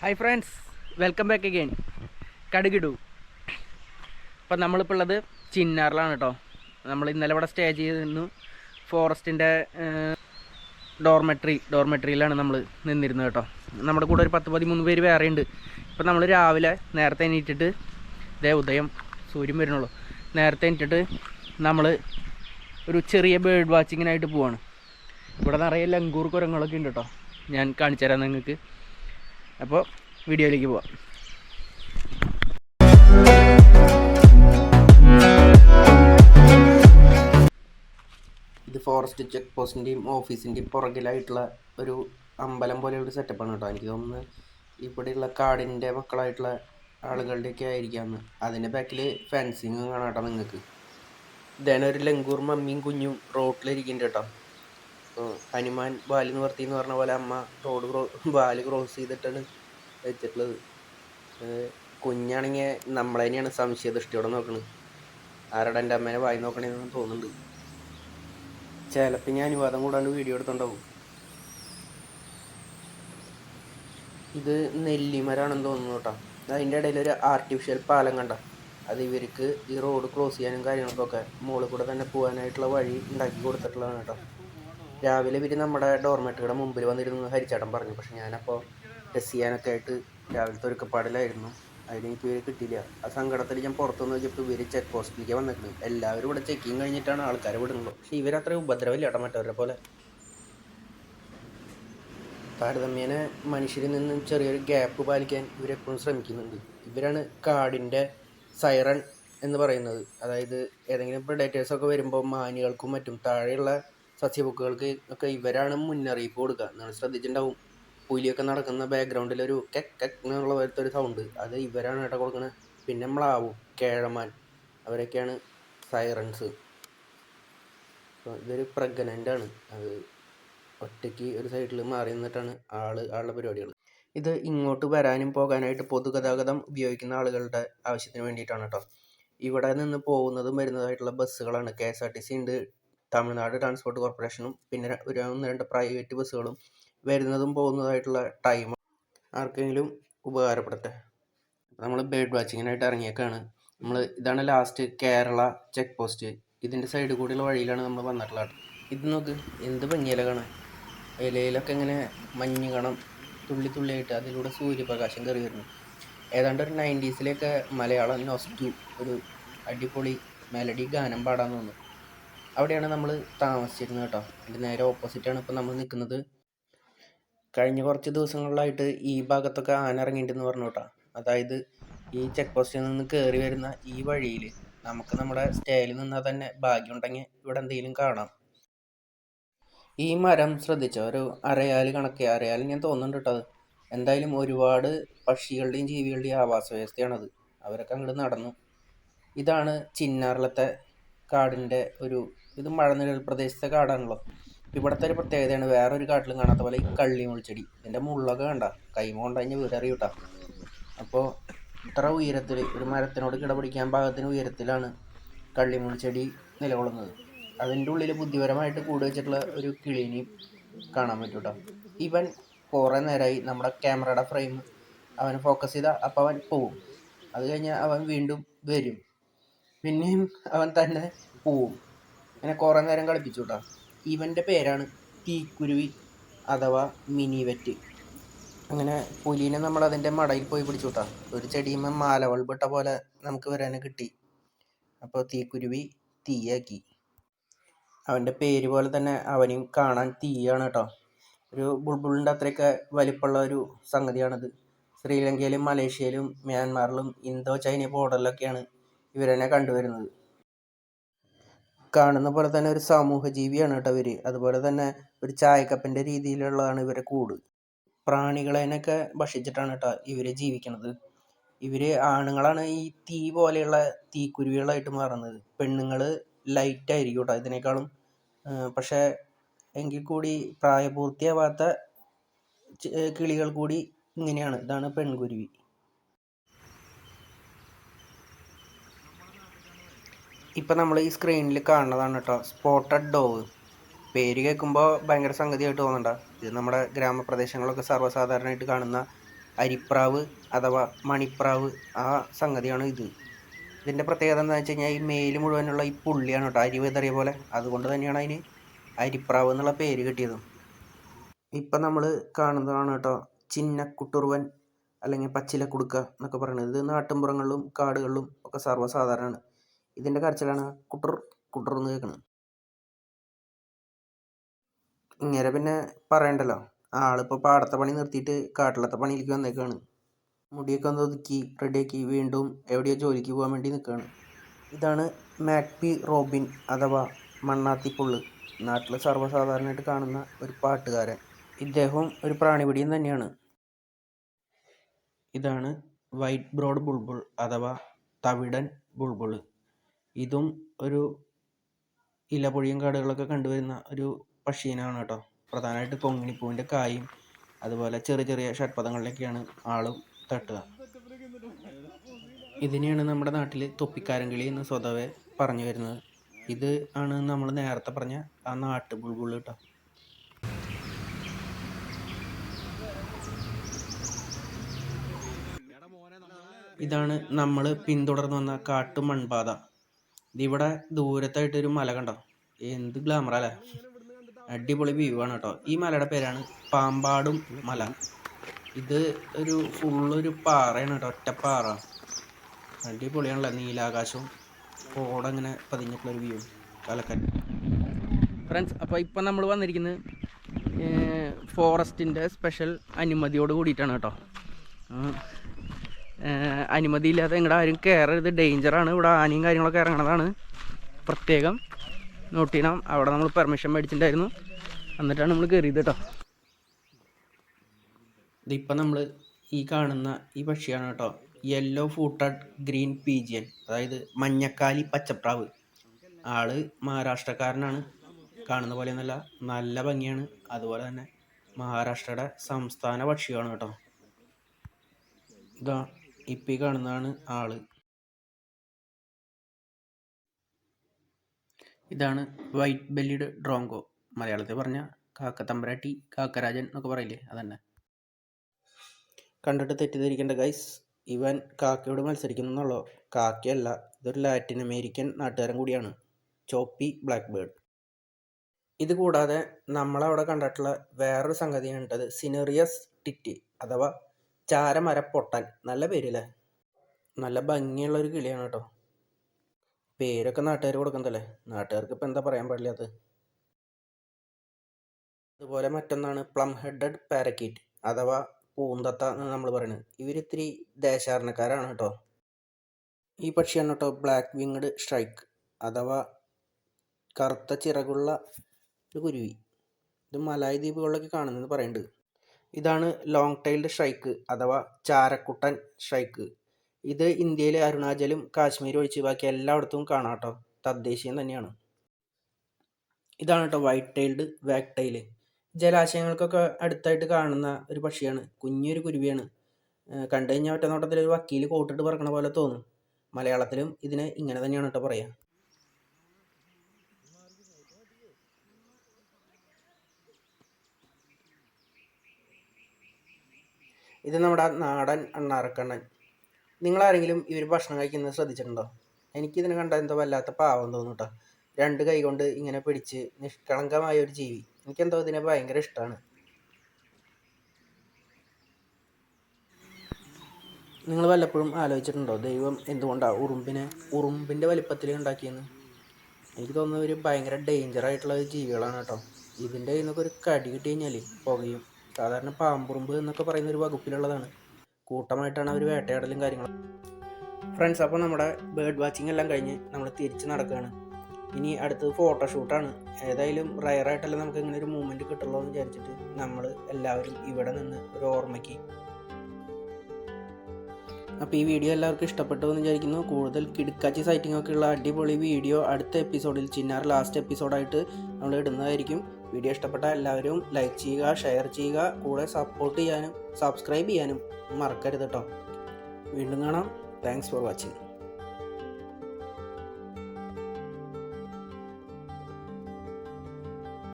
Hi friends welcome back again കടുകിടു. അപ്പം നമ്മളിപ്പോൾ ഉള്ളത് ചിന്നാറിലാണ് കേട്ടോ നമ്മൾ ഇന്നലെ ഇവിടെ സ്റ്റേ ചെയ്തിരുന്നു. ഫോറസ്റ്റിന്റെ ഡോർമെട്രി ഡോർമെട്രിയിലാണ് നമ്മൾ നിന്നിരുന്നത് കേട്ടോ നമ്മുടെ കൂടെ ഒരു പത്ത് പതിമൂന്ന് പേര് വേറെ ഉണ്ട്. ഇപ്പം നമ്മൾ രാവിലെ നേരത്തെ എണീറ്റിട്ട് ഇതേ ഉദയം സൂര്യൻ വരുന്നുള്ളൂ. നേരത്തെ എണീറ്റിട്ട് നമ്മൾ ഒരു ചെറിയ ബേർഡ് വാച്ചിങ്ങിനായിട്ട് പോവാണ്. ഇവിടെ നിറയെ ലങ്കൂർ കുരങ്ങളൊക്കെ ഉണ്ട് കേട്ടോ ഞാൻ കാണിച്ചു തരാം നിങ്ങൾക്ക്. അപ്പോൾ വീഡിയോയിലേക്ക് പോവാം. ഇത് ഫോറസ്റ്റ് ചെക്ക് പോസ്റ്റിന്റെയും ഓഫീസിന്റെയും പുറകിലായിട്ടുള്ള ഒരു അമ്പലം പോലെ ഒരു സെറ്റപ്പാണ് കേട്ടോ. എനിക്ക് തോന്നുന്നത് ഇവിടെയുള്ള കാടിന്റെ മക്കളായിട്ടുള്ള ആളുകളുടെയൊക്കെ ആയിരിക്കാമെന്ന് അതിന്റെ ബാക്കിൽ ഫെൻസിങ് കാണാം കേട്ടോ നിങ്ങൾക്ക്. ഇതേനൊരു ലങ്കൂർ മമ്മിയും കുഞ്ഞും റോട്ടിലിരിക്കുന്നുണ്ട് കേട്ടോ. ഹനുമാൻ ബാൽ നിവർത്തി എന്ന് പറഞ്ഞ പോലെ അമ്മ റോഡ് ക്രോ ബാൽ ക്രോസ് ചെയ്തിട്ടാണ് വെച്ചിട്ടുള്ളത്. കുഞ്ഞാണെങ്കിൽ നമ്മളെ തന്നെയാണ് സംശയ ദൃഷ്ടിയോടെ നോക്കണത് ആരുടെ എന്റെ അമ്മേനെ വായി നോക്കണേന്ന് തോന്നുന്നുണ്ട്. ചിലപ്പോൾ ഞാൻ അനുവാദം കൂടാണ്ട് വീഡിയോ എടുത്തുണ്ടാവും. ഇത് നെല്ലിമരാണെന്ന് തോന്നുന്നു കേട്ടോ. അതിന്റെ ഇടയിൽ ഒരു ആർട്ടിഫിഷ്യൽ പാലം കണ്ട. അത് ഇവർക്ക് ഈ റോഡ് ക്രോസ് ചെയ്യാനും കാര്യങ്ങൾക്കൊക്കെ മുകളിൽ കൂടെ തന്നെ പോകാനായിട്ടുള്ള വഴി ഉണ്ടാക്കി കൊടുത്തിട്ടുള്ളതാണ് കേട്ടോ. രാവിലെ പിന്നെ നമ്മുടെ ഡോർമെറ്റുകളുടെ മുമ്പിൽ വന്നിരുന്നു ഹരിച്ചേട്ടൻ പറഞ്ഞു. പക്ഷെ ഞാനപ്പോൾ ടെസ്റ്റ് ചെയ്യാനൊക്കെ ആയിട്ട് രാവിലത്തെ ഒരുക്കപ്പാടിലായിരുന്നു. അതിലെനിക്ക് ഇവരെ കിട്ടിയില്ല. ആ സങ്കടത്തിൽ ഞാൻ പുറത്തു നോക്കിയപ്പോൾ ഇവർ ചെക്ക് പോസ്റ്റിലേക്ക് വന്നിട്ടുണ്ട് എല്ലാവരും ഇവിടെ ചെക്കിങ് കഴിഞ്ഞിട്ടാണ് ആൾക്കാർ വിടുന്നത്. പക്ഷെ ഇവരത്ര ഉപദ്രവമില്ല കേട്ടോ മറ്റവരെ പോലെ. താരതമ്യേന മനുഷ്യരിൽ നിന്നും ചെറിയൊരു ഗ്യാപ്പ് പാലിക്കാൻ ഇവരെപ്പോഴും ശ്രമിക്കുന്നുണ്ട്. ഇവരാണ് കാടിന്റെ സൈറൺ എന്ന് പറയുന്നത്. അതായത് ഏതെങ്കിലും ഒക്കെ വരുമ്പോൾ മാനികൾക്കും മറ്റും താഴെയുള്ള സസ്യബുക്കുകൾക്ക് ഒക്കെ ഇവരാണ് മുന്നറിയിപ്പ് കൊടുക്കുക. നിങ്ങൾ ശ്രദ്ധിച്ചിട്ടുണ്ടാവും. പുലിയൊക്കെ നടക്കുന്ന ബാക്ക്ഗ്രൗണ്ടിൽ ഒരു കെക്ക് കെക്ക് എന്നുള്ള പോലത്തെ ഒരു സൗണ്ട് അത് ഇവരാണ് കേട്ടോ കൊടുക്കുന്നത് പിന്നെ നമ്മളാവും കേഴമാൻ അവരൊക്കെയാണ് സൈറൻസ്. ഇതൊരു പ്രഗ്നന്റ് ആണ്. അത് ഒറ്റയ്ക്ക് ഒരു സൈഡിൽ മാറി നിന്നിട്ടാണ് ആൾ ആളുടെ പരിപാടികൾ ഇത് ഇങ്ങോട്ട് വരാനും പോകാനായിട്ട് പൊതുഗതാഗതം ഉപയോഗിക്കുന്ന ആളുകളുടെ ആവശ്യത്തിന് വേണ്ടിയിട്ടാണ് കേട്ടോ. ഇവിടെ നിന്ന് പോകുന്നതും വരുന്നതായിട്ടുള്ള ബസ്സുകളാണ്. K S R T C ഉണ്ട്. തമിഴ്നാട് ട്രാൻസ്പോർട്ട് കോർപ്പറേഷനും പിന്നെ ഒരു ഒന്ന് രണ്ട് പ്രൈവറ്റ് ബസ്സുകളും വരുന്നതും പോകുന്നതായിട്ടുള്ള ടൈം ആർക്കെങ്കിലും ഉപകാരപ്പെടട്ടെ. നമ്മൾ ബേർഡ് വാച്ചിങ്ങിനായിട്ട് ഇറങ്ങിയേക്കാണ്. നമ്മൾ ഇതാണ് ലാസ്റ്റ് കേരള ചെക്ക് പോസ്റ്റ് ഇതിന്റെ സൈഡ് കൂടിയുള്ള വഴിയിലാണ് നമ്മൾ വന്നിട്ടുള്ളത് ഇത് നോക്ക് എന്ത് ഭംഗിയില കാണാൻ? ഇലയിലൊക്കെ ഇങ്ങനെ മഞ്ഞ് കണം തുള്ളി തുള്ളിയായിട്ട് അതിലൂടെ സൂര്യപ്രകാശം കയറി വരുന്നു. ഏതാണ്ട് ഒരു നയന്റീസിലേക്ക് മലയാളം നോസ്റ്റു ഒരു അടിപൊളി മെലഡി ഗാനം പാടാൻ തോന്നുന്നു. അവിടെയാണ് നമ്മൾ താമസിച്ചിരുന്നത് കേട്ടോ. അതിന്റെ നേരെ ഓപ്പോസിറ്റാണ് ഇപ്പോൾ നമ്മൾ നിൽക്കുന്നത്. കഴിഞ്ഞ കുറച്ച് ദിവസങ്ങളിലായിട്ട് ഈ ഭാഗത്തൊക്കെ ആന ഇറങ്ങിയിട്ടുണ്ടെന്ന് പറഞ്ഞു കേട്ടോ. അതായത് ഈ ചെക്ക് പോസ്റ്റിൽ നിന്ന് കയറി വരുന്ന ഈ വഴിയിൽ നമുക്ക് നമ്മുടെ സ്റ്റേയിൽ നിന്നാൽ തന്നെ ഭാഗ്യമുണ്ടെങ്കിൽ ഇവിടെ എന്തെങ്കിലും കാണാം. ഈ മരം ശ്രദ്ധിച്ചോ? ഒരു അരയാൽ കണക്കെ. അരയാൽ ഞാൻ തോന്നുന്നുണ്ട് കേട്ടോ അത്. എന്തായാലും ഒരുപാട് പക്ഷികളുടെയും ജീവികളുടെയും ആവാസ വ്യവസ്ഥയാണത് അവരൊക്കെ അങ്ങോട്ട് നടന്നു. ഇതാണ് ചിന്നാറിലത്തെ കാടിന്റെ ഒരു ഇത് മഴനിഴൽ പ്രദേശത്തെ കാടാണല്ലോ. ഇവിടുത്തെ ഒരു പ്രത്യേകതയാണ് വേറൊരു കാട്ടിലും കാണാത്ത പോലെ ഈ കള്ളി മുൾച്ചെടി. ഇതിന്റെ മുള്ളൊക്കെ കണ്ട കൈമ കൊണ്ടതിന് വീടറിയൂട്ടാ അപ്പോൾ ഇത്ര ഉയരത്തിൽ ഒരു മരത്തിനോട് കിടപിടിക്കാൻ പാകത്തിന് ഉയരത്തിലാണ് കള്ളിമുൾച്ചെടി നിലകൊള്ളുന്നത്. അതിന്റെ ഉള്ളിൽ ബുദ്ധിപരമായിട്ട് കൂട് വെച്ചിട്ടുള്ള ഒരു കിളിനെയും കാണാൻ പറ്റും കേട്ടോ ഇവൻ കുറേ നേരമായി നമ്മുടെ ക്യാമറയുടെ ഫ്രെയിം അവൻ ഫോക്കസ് ചെയ്താൽ അപ്പോൾ അവൻ പോവും. അത് കഴിഞ്ഞാൽ അവൻ വീണ്ടും വരും. പിന്നെയും അവൻ തന്നെ പോവും. അങ്ങനെ കുറേ നേരം കളിപ്പിച്ചു കേട്ടോ ഇവന്റെ പേരാണ് തീക്കുരുവി അഥവാ മിനി വെറ്റ് അങ്ങനെ പുലിനെ നമ്മൾ അതിന്റെ മടയിൽ പോയി പിടിച്ചു കേട്ടോ ഒരു ചെടിയുമ്മ മാല പോലെ നമുക്ക് വരാനെ കിട്ടി. അപ്പോൾ തീക്കുരുവി തീയാക്കി. അവന്റെ പേര് പോലെ തന്നെ അവനെയും കാണാൻ തീയാണ് കേട്ടോ. ഒരു ബുൾബുളിന്റെ അത്രയൊക്കെ വലിപ്പമുള്ള ഒരു സംഗതിയാണത്. ശ്രീലങ്കയിലും മലേഷ്യയിലും മ്യാൻമാറിലും ഇന്തോ ചൈന ബോർഡറിലൊക്കെയാണ് ഇവരെന്നെ കണ്ടുവരുന്നത്. കാണുന്ന പോലെ തന്നെ ഒരു സമൂഹ ജീവിയാണ് കേട്ടോ ഇവർ അതുപോലെ തന്നെ ഒരു ചായക്കപ്പിന്റെ രീതിയിലുള്ളതാണ് ഇവരെ കൂട്. പ്രാണികളെയൊക്കെ ഭക്ഷിച്ചിട്ടാണ് കേട്ടോ ഇവർ ജീവിക്കുന്നത് ഇവർ ആണുങ്ങളാണ് ഈ തീ പോലെയുള്ള തീക്കുരുവികളായിട്ട് മാറുന്നത്. പെണ്ണുങ്ങൾ ലൈറ്റ് ആയിരിക്കും കേട്ടോ ഇതിനേക്കാളും. പക്ഷേ എങ്കിൽ കൂടി പ്രായപൂർത്തിയാവാത്ത കിളികൾ കൂടി ഇങ്ങനെയാണ്. ഇതാണ് പെൺകുരുവി. ഇപ്പം നമ്മൾ ഈ സ്ക്രീനിൽ കാണുന്നതാണ് കേട്ടോ സ്പോട്ടഡ് ഡോവ് പേര് കേൾക്കുമ്പോൾ ഭയങ്കര സംഗതിയായിട്ട് തോന്നണ്ട. ഇത് നമ്മുടെ ഗ്രാമപ്രദേശങ്ങളൊക്കെ സർവസാധാരണമായിട്ട് കാണുന്ന അരിപ്രാവ് അഥവാ മണിപ്രാവ് ആ സംഗതിയാണ് ഇത്. ഇതിന്റെ പ്രത്യേകത എന്താണെന്ന് വെച്ച് കഴിഞ്ഞാൽ ഈ മേൽ മുഴുവനുള്ള ഈ പുള്ളിയാണ് കേട്ടോ അരി വിതറിയ പോലെ. അതുകൊണ്ട് തന്നെയാണ് അതിന് അരിപ്രാവ് എന്നുള്ള പേര് കിട്ടിയത്. ഇപ്പം നമ്മൾ കാണുന്നതാണ് കേട്ടോ ചിന്നക്കുട്ടുറുവൻ അല്ലെങ്കിൽ പച്ചിലക്കുടുക്ക എന്നൊക്കെ പറയുന്നത്. ഇത് നാട്ടിൻപുറങ്ങളിലും കാടുകളിലും ഒക്കെ സർവസാധാരണമാണ്. ഇതിന്റെ കരച്ചിലാണ് കുട്ടർ കുട്ടർ എന്ന് കേൾക്കുന്നത് ഇങ്ങനെ പിന്നെ പറയണ്ടല്ലോ. ആളിപ്പോൾ പാടത്തെ പണി നിർത്തിയിട്ട് കാട്ടിലത്തെ പണിയിലേക്ക് വന്നേക്കാണ്. മുടിയൊക്കെ ഒന്ന് ഒതുക്കി റെഡിയാക്കി വീണ്ടും എവിടെയോ ജോലിക്ക് പോകാൻ വേണ്ടി നിൽക്കുകയാണ് ഇതാണ് മാക്പി റോബിൻ അഥവാ മണ്ണാത്തി പുള്ള് നാട്ടിൽ സർവസാധാരണമായിട്ട് കാണുന്ന ഒരു പാട്ടുകാരൻ. ഇദ്ദേഹം ഒരു പ്രാണിപിടിയൻ തന്നെയാണ്. ഇതാണ് വൈറ്റ് ബ്രോഡ് ബുൾബുൾ അഥവാ തവിടൻ ബുൾബുൾ. ഇതും ഒരു ഇലപൊഴിയും കാടുകളൊക്കെ കണ്ടുവരുന്ന ഒരു പക്ഷീനാണ് കേട്ടോ. പ്രധാനമായിട്ട് കൊങ്ങിണിപ്പൂവിന്റെ കായും അതുപോലെ ചെറിയ ചെറിയ ഷഡ്പഥങ്ങളിലൊക്കെയാണ് ആളും തട്ടുക. ഇതിനെയാണ് നമ്മുടെ നാട്ടിൽ തൊപ്പിക്കാരങ്കിളി എന്ന് സ്വതവേ പറഞ്ഞു വരുന്നത്. ഇത് ആണ് നമ്മൾ നേരത്തെ പറഞ്ഞ ആ നാട്ടു ബുൾബുൾ കേട്ടോ. ഇതാണ് നമ്മൾ പിന്തുടർന്ന് വന്ന കാട്ടു മൺപാത ഇതിവിടെ ദൂരത്തായിട്ടൊരു മല കണ്ടോ? എന്ത് ഗ്ലാമറല്ലേ അടിപൊളി വ്യൂ ആണ് കേട്ടോ. ഈ മലയുടെ പേരാണ് പാമ്പാടും മല. ഇത് ഒരു ഫുള്ളൊരു പാറയാണ് കേട്ടോ ഒറ്റപ്പാറ അടിപൊളിയാണല്ലോ നീലാകാശവും പതിഞ്ഞിട്ടുള്ള ഒരു വ്യൂ കലക്കൻ. ഫ്രണ്ട്സ് അപ്പോൾ ഇപ്പം നമ്മൾ വന്നിരിക്കുന്നത് ഫോറസ്റ്റിന്റെ സ്പെഷ്യൽ അനുമതിയോട് കൂടിയിട്ടാണ് കേട്ടോ. അനുമതി ഇല്ലാതെ ഇങ്ങോട്ട് ആരും കയറരുത് ഡേഞ്ചറാണ് ഇവിടെ ആനയും കാര്യങ്ങളൊക്കെ ഇറങ്ങണതാണ്. പ്രത്യേകം നോട്ട് ചെയ്യണം. അവിടെ നമ്മൾ പെർമിഷൻ മേടിച്ചിട്ടുണ്ടായിരുന്നു. എന്നിട്ടാണ് നമ്മൾ കയറിയത് കേട്ടോ ഇതിപ്പോൾ നമ്മൾ ഈ കാണുന്ന ഈ പക്ഷിയാണ് കേട്ടോ യെല്ലോ ഫൂട്ടഡ് ഗ്രീൻ പീജിയൻ അതായത് മഞ്ഞക്കാലി പച്ചപ്രാവ്. ആൾ മഹാരാഷ്ട്രക്കാരനാണ്. കാണുന്ന പോലെ ഒന്നല്ല നല്ല ഭംഗിയാണ്. അതുപോലെ തന്നെ മഹാരാഷ്ട്രയുടെ സംസ്ഥാന പക്ഷിയാണ് കേട്ടോ ഇതാ ഇപ്പം കാണുന്നതാണ് ആൾ. ഇതാണ് വൈറ്റ് ബെല്ലിഡ് ഡ്രോങ്കോ. മലയാളത്തിൽ പറഞ്ഞ കാക്ക കാക്കത്തമ്പരാട്ടി കാക്കരാജൻ എന്നൊക്കെ പറയില്ലേ അതന്നെ. കണ്ടിട്ട് തെറ്റിദ്ധരിക്കേണ്ട ഗൈസ് ഇവൻ കാക്കയോട് മത്സരിക്കുന്നു എന്നുള്ളോ? കാക്കയല്ല ഇതൊരു ലാറ്റിൻ അമേരിക്കൻ നാട്ടുകാരൻ കൂടിയാണ്. ചോപ്പി ബ്ലാക്ക് ബേർഡ് ഇത് കൂടാതെ നമ്മളവിടെ കണ്ടിട്ടുള്ള വേറൊരു സംഗതിയാണ് ഉണ്ടത് സിനറിയസ് ടിറ്റി അഥവാ ചാരമര പൊട്ടൻ നല്ല പേരില്ലേ? നല്ല ഭംഗിയുള്ള ഒരു കിളിയാണ് കേട്ടോ. പേരൊക്കെ നാട്ടുകാർ കൊടുക്കുന്നതല്ലേ നാട്ടുകാർക്ക് ഇപ്പം എന്താ പറയാൻ പാടില്ലാത്തത് അതുപോലെ മറ്റൊന്നാണ് പ്ലം ഹെഡഡ് പാരക്കീറ്റ് അഥവാ പൂന്തത്ത എന്ന് നമ്മൾ പറയുന്നത് ഇവരിത്തിരി ദേശാടനക്കാരാണ് കേട്ടോ. ഈ പക്ഷിയാണ് കേട്ടോ ബ്ലാക്ക് വിങ്ഡ് സ്ട്രൈക്ക് അഥവാ കറുത്ത ചിറകുള്ള ഒരു കുരുവി. ഇത് മലായ് ദ്വീപുകളിലൊക്കെ കാണുന്നതെന്ന് പറയുന്നുണ്ട് ഇതാണ് ലോങ് ടൈൽഡ് ഷൈക്ക് അഥവാ ചാരക്കുട്ടൻ ഷൈക്ക് ഇത് ഇന്ത്യയിലെ അരുണാചലും കാശ്മീരും ഒഴിച്ച് ബാക്കി എല്ലായിടത്തും കാണാം കേട്ടോ തദ്ദേശീയം തന്നെയാണ്. ഇതാണ് കേട്ടോ വൈറ്റ് ടൈൽഡ് വാക് ടൈൽ ജലാശയങ്ങൾക്കൊക്കെ അടുത്തായിട്ട് കാണുന്ന ഒരു പക്ഷിയാണ്. കുഞ്ഞൊരു കുരുവിയാണ്. കണ്ടു കഴിഞ്ഞാൽ ഒറ്റ നോട്ടത്തിൽ ഒരു വക്കീൽ കോട്ടിട്ട് പറക്കണ പോലെ തോന്നും. മലയാളത്തിലും ഇതിനെ ഇങ്ങനെ തന്നെയാണ് കേട്ടോ പറയുക ഇത് നമ്മുടെ നാടൻ അണ്ണാറക്കണ്ണൻ നിങ്ങളാരെങ്കിലും ഇവർ ഭക്ഷണം കഴിക്കുന്നത് ശ്രദ്ധിച്ചിട്ടുണ്ടോ? എനിക്കിതിനെ കണ്ടാൽ എന്തോ വല്ലാത്ത പാവം തോന്നും കേട്ടോ രണ്ട് കൈ കൊണ്ട് ഇങ്ങനെ പിടിച്ച് നിഷ്കളങ്കമായ ഒരു ജീവി. എനിക്കെന്തോ ഇതിനെ ഭയങ്കര ഇഷ്ടമാണ് നിങ്ങൾ വല്ലപ്പോഴും ആലോചിച്ചിട്ടുണ്ടോ? ദൈവം എന്തുകൊണ്ടാണ് ഉറുമ്പിനെ ഉറുമ്പിന്റെ വലിപ്പത്തിൽ ഉണ്ടാക്കിയെന്ന്? എനിക്ക് തോന്നുന്നത് ഒരു ഭയങ്കര ഡേഞ്ചർ ആയിട്ടുള്ള ജീവികളാണ് കേട്ടോ. ഇതിന്റെ കയ്യിൽ നിന്നൊക്കെ ഒരു കടി കിട്ടി കഴിഞ്ഞാൽ പുകയും. സാധാരണ പാമ്പുറുമ്പ് എന്നൊക്കെ പറയുന്ന ഒരു വകുപ്പിലുള്ളതാണ്. കൂട്ടമായിട്ടാണ് അവർ വേട്ടയാടലും കാര്യങ്ങളും. ഫ്രണ്ട്സ് അപ്പോൾ നമ്മുടെ ബേർഡ് വാച്ചിങ് എല്ലാം കഴിഞ്ഞ് നമ്മൾ തിരിച്ച് നടക്കുകയാണ് ഇനി അടുത്തത് ഫോട്ടോഷൂട്ടാണ് ഏതായാലും റയറായിട്ടല്ല നമുക്ക് ഇങ്ങനെ ഒരു മൂമെന്റ് കിട്ടുള്ളൂ എന്ന് വിചാരിച്ചിട്ട് നമ്മൾ എല്ലാവരും ഇവിടെ നിന്ന് ഒരു ഓർമ്മയ്ക്ക്. അപ്പോൾ ഈ വീഡിയോ എല്ലാവർക്കും ഇഷ്ടപ്പെട്ടു എന്ന് വിചാരിക്കുന്നു. കൂടുതൽ കിടുക്കാച്ചി സൈറ്റിംഗ് ഒക്കെ ഉള്ള അടിപൊളി വീഡിയോ അടുത്ത എപ്പിസോഡിൽ ചിന്നാർ ലാസ്റ്റ് എപ്പിസോഡായിട്ട് നമ്മൾ ഇടുന്നതായിരിക്കും. വീഡിയോ ഇഷ്ടപ്പെട്ട എല്ലാവരും ലൈക്ക് ചെയ്യുക ഷെയർ ചെയ്യുക കൂടെ സപ്പോർട്ട് ചെയ്യാനും സബ്സ്ക്രൈബ് ചെയ്യാനും മറക്കരുത് കേട്ടോ വീണ്ടും കാണാം. Thanks for watching